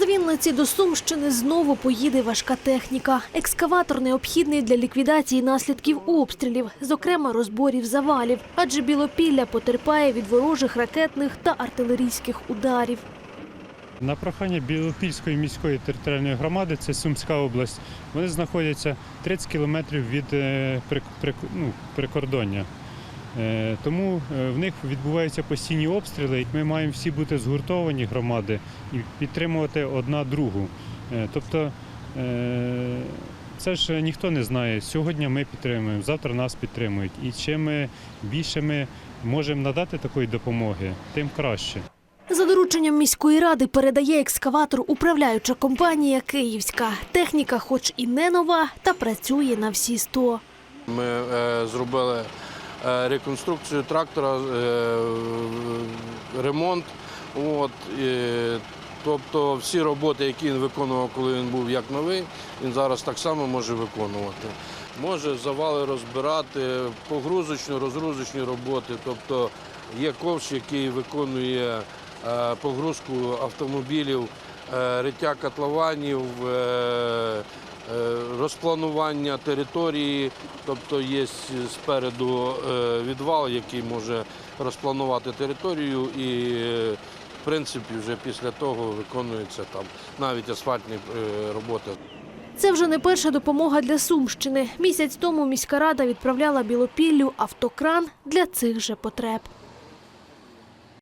З Вінниці до Сумщини знову поїде важка техніка. Екскаватор необхідний для ліквідації наслідків обстрілів, зокрема розборів завалів, адже Білопілля потерпає від ворожих ракетних та артилерійських ударів. На прохання Білопільської міської територіальної громади, це Сумська область, вони знаходяться 30 кілометрів від е, ну, прикордоння. Е, Тому е, в них відбуваються постійні обстріли, і ми маємо всі бути згуртовані громади і підтримувати одна другу. Е, Тобто це ж ніхто не знає. Сьогодні ми підтримуємо, завтра нас підтримують. І чим ми більше ми можемо надати такої допомоги, тим краще. За дорученням міської ради передає екскаватор управляюча компанія Київська. Техніка, хоч і не нова, та працює на всі 100. Ми е, зробили реконструкцію трактора, е, ремонт. От, тобто всі роботи, які він виконував, коли він був як новий, він зараз так само може виконувати. Може завали розбирати, погрузочні, розгрузочні роботи. Тобто є ковш, який виконує е, погрузку автомобілів, е, риття котлованів. Е, розпланування території, тобто є спереду е, відвал, який може розпланувати територію, і е, в принципі вже після того виконуються там навіть асфальтні роботи. Це вже не перша допомога для Сумщини. Місяць тому міська рада відправляла Білопіллю автокран для цих же потреб.